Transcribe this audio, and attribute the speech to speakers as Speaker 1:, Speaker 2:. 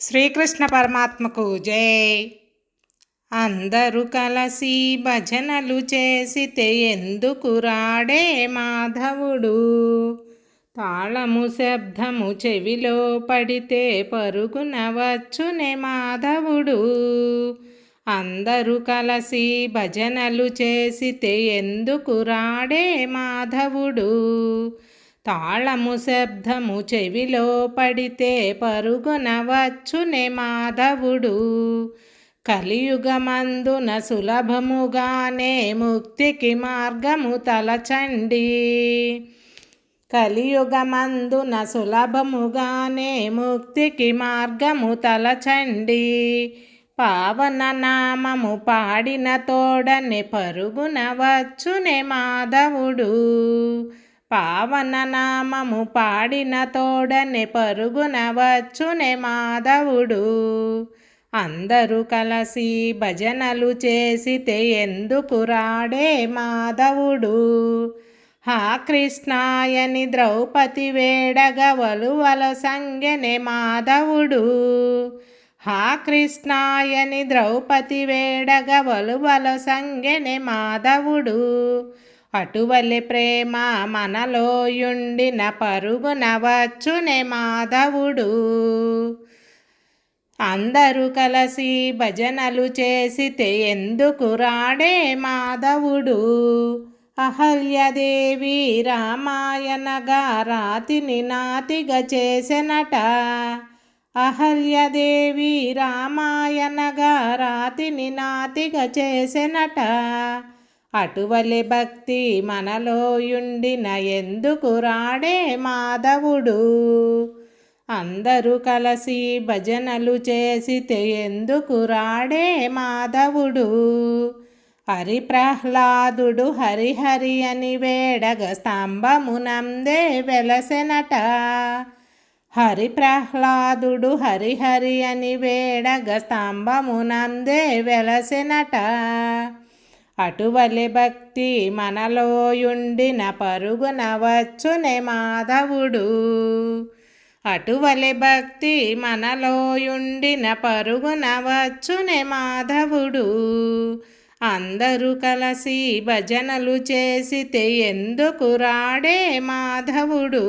Speaker 1: శ్రీకృష్ణ పరమాత్మకు జై. అందరూ కలసి భజనలు చేసితే ఎందుకు రాడే మాధవుడు? తాళము శబ్దము చెవిలో పడితే పరుగున వచ్చునే మాధవుడు. అందరూ కలసి భజనలు చేసితే ఎందుకు రాడే మాధవుడు? తాళము శబ్దము చెవిలో పడితే పరుగున వచ్చునే మాధవుడు. కలియుగమందున సులభముగానే ముక్తికి మార్గము తలచండి. కలియుగమందున సులభముగానే ముక్తికి మార్గము తలచండి. పావన నామము పాడిన తోడని పరుగున వచ్చునే మాధవుడు. పావన నామము పాడిన తోడనే పరుగున వచ్చునే మాధవుడు. అందరూ కలిసి భజనలు చేసితే ఎందుకు రాడే మాధవుడు? హా కృష్ణాయని ద్రౌపది వేడగవలు వల సంగెనే మాధవుడు. హా కృష్ణాయని ద్రౌపది వేడగవలు వల సంగెనే మాధవుడు. అటువలి ప్రేమ మనలోయుండిన పరుగున వచ్చునే మాధవుడు. అందరూ కలిసి భజనలు చేసితే ఎందుకు రాడే మాధవుడు? అహల్యదేవి రామాయణగా రాతిని నాతిగా చేసెనట. అహల్యదేవి రామాయణగా రాతిని నాతిగా చేసెనట. అటువలి భక్తి మనలోయుండిన ఎందుకు రాడే మాధవుడు? అందరూ కలిసి భజనలు చేసితే ఎందుకు రాడే మాధవుడు? హరి ప్రహ్లాదుడు హరిహరి అని వేడగ స్తంభమునందే వెలసెనట. హరి ప్రహ్లాదుడు హరిహరి అని వేడగ స్తంభమునందే వెలసెనట. అటువలి భక్తి మనలోయుండిన పరుగున వచ్చునే మాధవుడు. అటువలి భక్తి మనలోయుండిన పరుగున వచ్చునే మాధవుడు. అందరూ కలిసి భజనలు చేసితే ఎందుకు రాడే మాధవుడు?